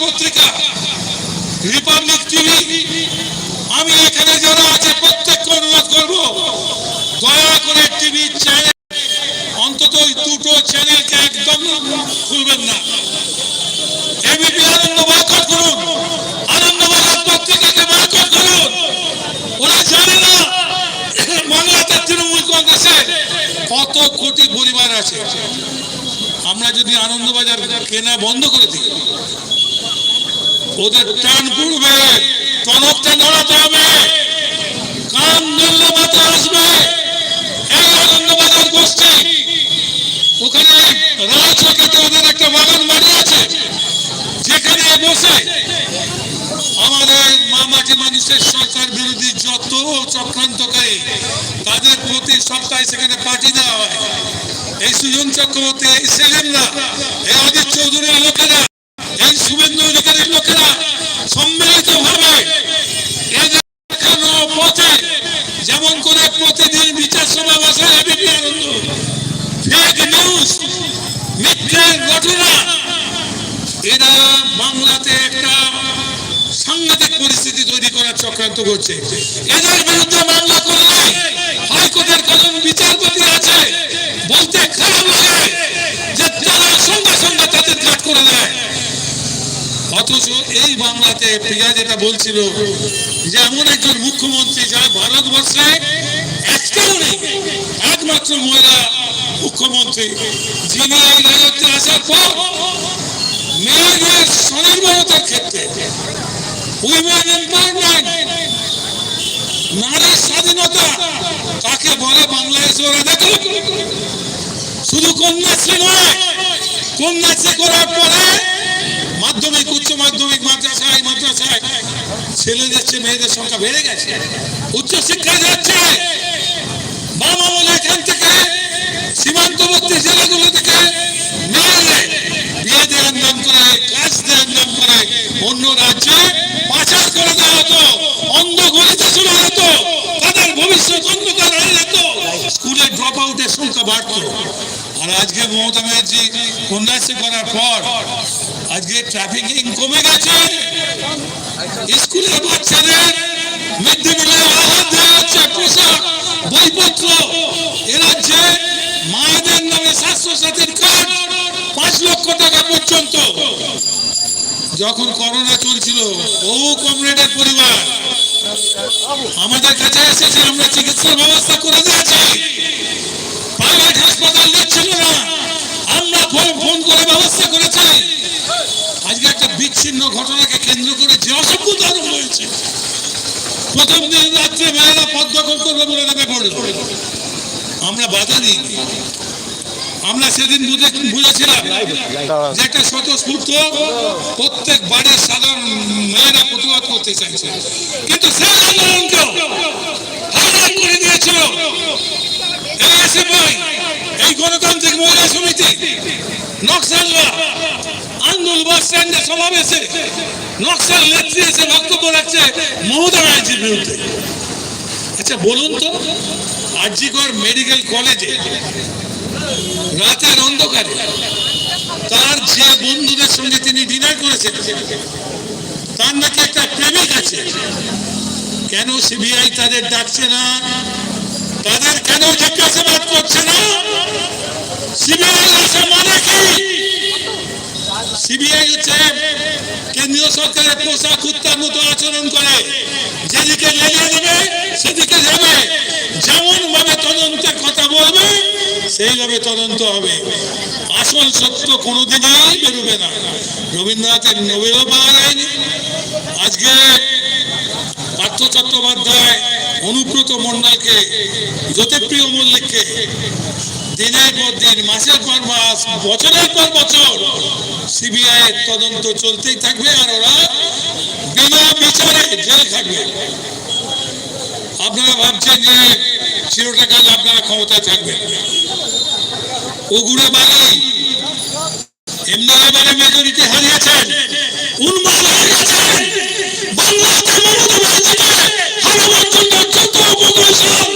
পত্রিকা Republic TV আমি এখানে যারা আছে প্রত্যেককে অনুরোধ করব, দয়া করে টিভি চ্যানেল অন্তত ওই দুটো চ্যানেলকে একদম খুলবেন না। এবিপি আনন্দ বয়কট করুন, আনন্দবাজার পত্রিকাকে বয়কট করুন। ওরা জানে না, বাংলাতে তৃণমূল কংগ্রেসের কত কোটি পরিবার আছে। আমরা যদি আনন্দবাজার কেনা বন্ধ করে দিই ওদের টান পড়বে টনকটা নড়াতে হবে। কান ধরলে মাথা আসবে। ওদের একটা বাগান আছে মানুষের সরকার বিরোধী যত তাদের প্রতি সপ্তাহে সেখানে পাঠিয়ে দেওয়া হয়। এই সুজন চক্রবর্তী, এই সেলিমরা এই অজিত চৌধুরীর লোকেরা এই শুভেন্দু অধিকারীর লোকেরা সম্মিলিত ভাবে এদের দেখানো পথে যেমন করে প্রতিদিন বিচার সভা বসে এবিপি আনন্দ ফেক নিউজ মিথ্যের ঘটনা এরা বাংলাতে একটা সাংঘাতিক পরিস্থিতি তৈরি করার চক্রান্ত করছে। এদের বিরুদ্ধে মামলা করলে হাইকোর্টের কজন বিচারপতি আছে, বলতে খারাপ লাগে যে তারা সঙ্গে সঙ্গে তাদের কাট করে দেয় অথচ এই বাংলাতে প্রিয়া যেটা বলছিল যে এমন একজন মুখ্যমন্ত্রী যারা ভারতবর্ষে একমাত্র মহিলা মুখ্যমন্ত্রী, যিনি এই রাজত্বে আসার পর মেয়েদের স্বনির্ভরতার ক্ষেত্রে নারীর স্বাধীনতা কাকে বলে বাংলাদেশে শুধু কন্যাশ্রী নয়, কন্যাশ্রী করার পরে মাধ্যমিক, উচ্চ মাধ্যমিক মাদ্রাসায় মাদ্রাসায় ছেলেদের চেয়ে মেয়েদের সংখ্যা বেড়ে গেছে। উচ্চ শিক্ষায় যাচ্ছে। বাম আমলে এখান থেকে সীমান্তবর্তী জেলাগুলো থেকে মেয়েদের বিয়ে দেওয়ার নাম করে কাজ দেওয়ার নাম করে অন্য রাজ্যে পাচার করে দেওয়া হতো অন্ধ গলিতে চলে যেত তাদের ভবিষ্যৎ অন্ধকার হয়ে যেত স্কুলে ড্রপ আউটের সংখ্যা বাড়তো আর আজকে মমতা ব্যানার্জি কন্যাশ্রী করার পর আজকে ট্রাফিকিং কমে গেছে। স্কুলের বাচ্চাদের মিড ডে বইপত্র। এ রাজ্যে মায়েদের নামে স্বাস্থ্য সাথীর কার্ড পাঁচ লক্ষ টাকা পর্যন্ত। যখন করোনা চলছিল, বহু কমরেডের পরিবার আমাদের কাছে এসেছে, আমরা চিকিৎসার ব্যবস্থা করে দিয়েছি প্রাইভেট হাসপাতাল দিচ্ছিল না আমরা ফোন ফোন করে ব্যবস্থা করেছি আজকে একটা বিচ্ছিন্ন ঘটনাকে কেন্দ্র করে যে হয়েছে প্রথম দিন রাত্রে মেয়েরা পথ করবে বলে নেমে পড়ল আমরা বাধা দিই আমরা সেদিন বুঝেছিলাম যে একটা স্বতঃস্ফূর্ত প্রত্যেক বাড়ির সাধারণ মেয়েরা প্রতিবাদ করতে চাইছে। কিন্তু সেই করে দিয়েছিল এই গণতান্ত্রিক মহিলা সমিতি, নকশালরা আন্দোলন বাস স্ট্যান্ডে সমাবেশে নকশাল নেত্রী এসে বক্তব্য রাখছে মমতা ব্যানার্জির বিরুদ্ধে। আচ্ছা বলুন তো, আরজিকর মেডিকেল কলেজে রাতের অন্ধকারে তার যে বন্ধুদের সঙ্গে তিনি ডিনার করেছেন, তার নাকি একটা প্রেমিক আছে? কেন সিবিআই তাদের ডাকছে না? তাদের কেন জিজ্ঞাসাবাদ করছে না? সিবিআই আসে মানে কি? সিবিআই হচ্ছে কেন্দ্রীয় সরকারের পোষা কুত্তার মতো আচরণ করে। যেদিকে লেগে দেবে সেদিকে যাবে। যেমন ভাবে তদন্তের কথা বলবে, সেইভাবে তদন্ত হবে। আসল সত্য কোনোদিনই বেরোবে না। রবীন্দ্রনাথের নোবেলও পাওয়া যায়নি। আজকে পার্থ চট্টোপাধ্যায়, অনুব্রত মন্ডলকে, জ্যোতিপ্রিয় মল্লিককে দিনের পর দিন, মাসের পর মাস, বছরের পর বছর সিবিআই এর তদন্ত চলতেই থাকবে আর ওরা বিনা বিচারে জেল থাকবে আপনারা ভাবছেন যে চিরটাকাল আপনারা ক্ষমতায় থাকবেন। ওগুড়ে বাড়ি। বারে মেজরিটি হারিয়েছেন। উন্মাদ হয়ে গেছেন বাংলাতে মমতা ব্যানার্জিকে হারাবার জন্য যত অপকৌশল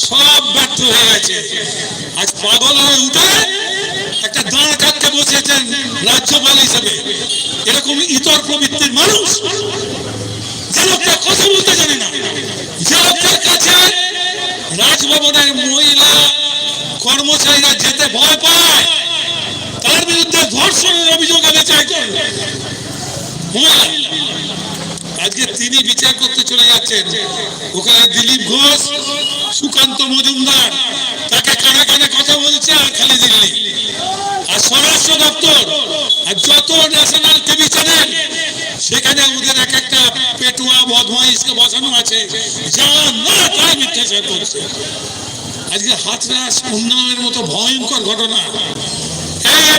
সব ব্যর্থ হয়ে গেছে। আজ পাগল হয়ে উঠে একটা দাঁড় কাটতে বসেছেন রাজ্যপাল হিসেবে এরকম এরকম ইতর প্রবৃত্তির মানুষ যে লোকটা কথা বলতে জানে না যে লোকটার কাছে রাজভবনের মহিলা কর্মচারীরা যেতে ভয় পায় তার বিরুদ্ধে ধর্ষণের অভিযোগ আমি চাই করব। মহিলা আজকে তিনি বিচার করতে চলে যাচ্ছেন। ওখানে দিলীপ ঘোষ, সুকান্ত মজুমদার। তাকে কানে কানে কথা বলছে আর খালি দিল্লি। আর স্বরাষ্ট্র দপ্তর আর যত ন্যাশনাল টিভি চ্যানেল সেখানে ওদের এক একটা পেটুয়া বদমাইশকে বসানো আছে। যা না তাই মিথ্যাচার করছে। আজকে হাতরাস উন্নয়নের মতো ভয়ঙ্কর ঘটনা।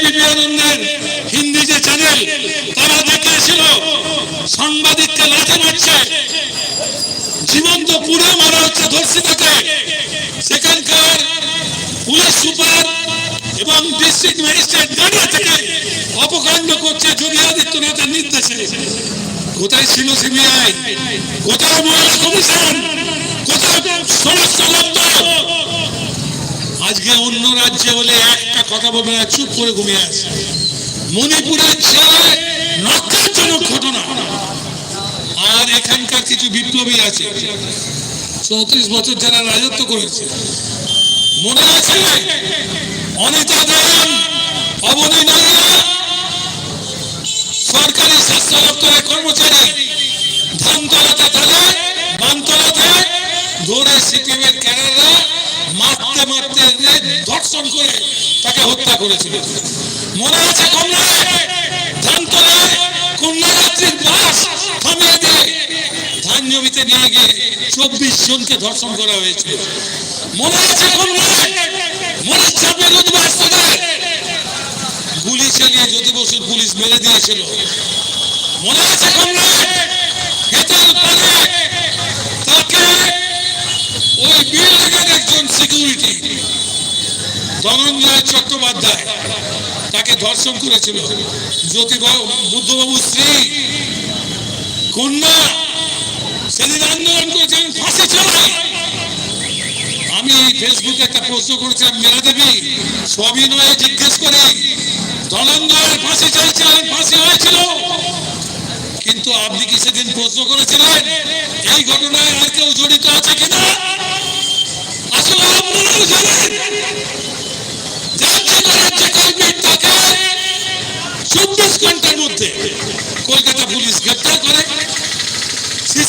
এই আনন্দের পুড়ে মারা হচ্ছে ধর্ষিতাকে। সেখানকার পুলিশ সুপার এবং ডিস্ট্রিক্ট ম্যাজিস্ট্রেট দাঁড়িয়ে থেকে অপকাণ্ড করছে যোগী আদিত্যনাথের নির্দেশে। কোথায় ছিল সিবিআই? কোথায় মহিলা কমিশন? আজকে অন্য রাজ্যে বলে একটা কথা বলবে না, চুপ করে ঘুমিয়ে আছে। মণিপুরের ছেলে নক্ষারজনক ঘটনা। আর এখানকার কিছু বিপ্লবী আছে। চৌত্রিশ বছর যারা রাজত্ব করেছে, মনে আছে? অনিতা দেন অবনী নাইয়া সরকারি স্বাস্থ্য দপ্তরের কর্মচারী, ধানতলাতে তালে বানতলাতে ধরে সিপিএমের ক্যাডাররা মারতে মারতে ধর্ষণ করে তাকে হত্যা করেছিল। মনে আছে কমলায়? ধানতলায় কন্যারাত্রির বাস থামিয়ে দিয়ে জমিতে নিয়ে গিয়ে চব্বিশ জনকে ধর্ষণ করা মনে গুলি চালিয়ে জ্যোতি বসুর পুলিশ মেরে দিয়েছিল। মনে আছে তাকে ওই বিল্ডিংয়ের একজন সিকিউরিটি ধনঞ্জয় চট্টোপাধ্যায়, তাকে ধর্ষণ করেছিল। জ্যোতিবাবু বুদ্ধবাবু স্ত্রী, কন্যা ফাঁসি চালাই আমি ফেসবুকে একটা প্রশ্ন করেছিলাম, মেরা দেবী? সবিনয়ে জিজ্ঞেস করি। ধনঞ্জয়ের ফাঁসি চাইছিলেন ফাঁসি হয়েছিল। কিন্তু আপনি কি সেদিন প্রশ্ন করেছিলেন, এই ঘটনায় আর কেউ জড়িত আছে কিনা? আসলে কলকাতা পুলিশ গ্রেপ্তার করে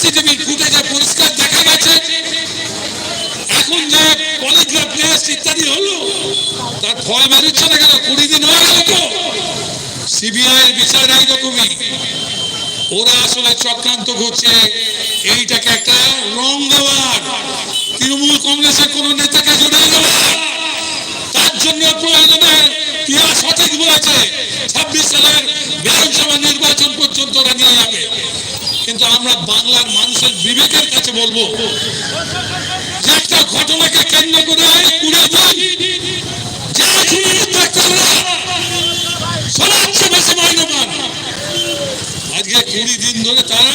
সিসিটিভির ফুটেজে পরিষ্কার দেখা গেছে, এখন যে পলিগ্রাফ টেস্ট ইত্যাদি হলো, তার ফল বেরোচ্ছে না কেন কুড়ি দিন হয়ে গেল তো। সিবিআই বিচার এইরকমই ওরা আসলে চক্রান্ত করছে। এইটাকে একটা রং দেওয়ার তৃণমূল কংগ্রেসের কোন নেতাকে জড়িয়ে দেওয়ার তার জন্য প্রয়োজনে টিয়া সঠিক বলেছে। ছাব্বিশ সালের বিধানসভা নির্বাচন পর্যন্ত ওরা নিয়ে যাবে। কিন্তু আমরা বাংলার মানুষের বিবেকের কাছে বলব যে একটা ঘটনাকে কেন্দ্র করে আজকে দিন ধরে তারা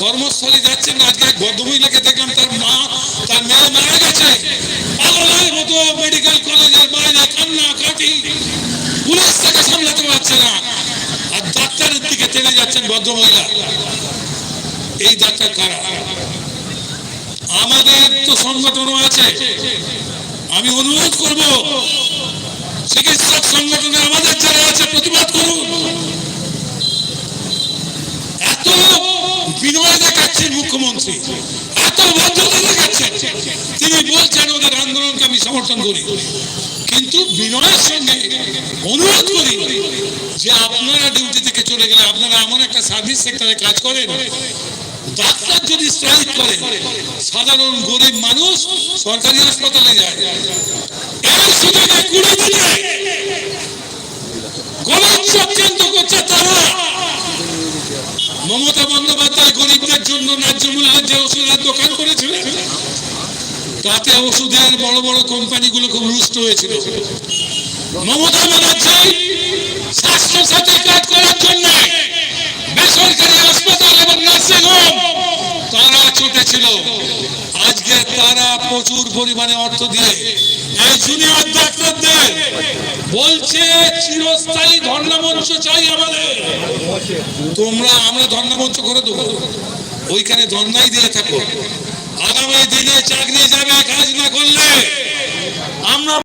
কর্মস্থলে যাচ্ছেন, আজকে তার মা, তার মারা গেছে। কলেজের কাটি। পুলিশ তাকে সামলাতে পারছে না। ডাক্তারের দিকে টেনে যাচ্ছেন ভদ্রমহিলা। এই ডাক্তার কারা? আমাদের তো সংগঠনও আছে। আমি অনুরোধ করব, চিকিৎসক সংগঠনে আমাদের যারা আছে, প্রতিবাদ করুন। এত বিনয় দেখাচ্ছেন মুখ্যমন্ত্রী, এত ভদ্রতা দেখাচ্ছেন। তিনি বলছেন, ওদের আন্দোলনকে আমি সমর্থন করি। কিন্তু বিনয়ের সঙ্গে অনুরোধ করি যে আপনারা ডিউটি থেকে চলে গেলে আপনারা এমন একটা সার্ভিস সেক্টরে কাজ করেন, ডাক্তার যদি স্ট্রাইক করে, সাধারণ গরিব মানুষ সরকারি হাসপাতালে যায়। তারা। মমতা বন্দ্যোপাধ্যায় গরিবদের জন্য ন্যায্য মূল্যের যে ওষুধের দোকান করেছিলেন তাতে ওষুধের বড় বড় কোম্পানিগুলো খুব রুষ্ট হয়েছিল। মমতা ব্যানার্জি স্বাস্থ্য সাথী কাজ করার জন্য বেসরকারি হাসপাতাল এবং নার্সিং হোম তারা ছুটেছিল। আজকে তারা প্রচুর পরিমাণে অর্থ দিয়ে এই জুনিয়র ডাক্তারদের বলছে, চিরস্থায়ী ধর্ণামঞ্চ চাই আমাদের। তোমরা আমরা ধর্ণামঞ্চ করে দেবো। ওইখানে ধর্ণাই দিয়ে থাকো। আগামী দিনে চাকরি যাবে কাজ না করলে আমরা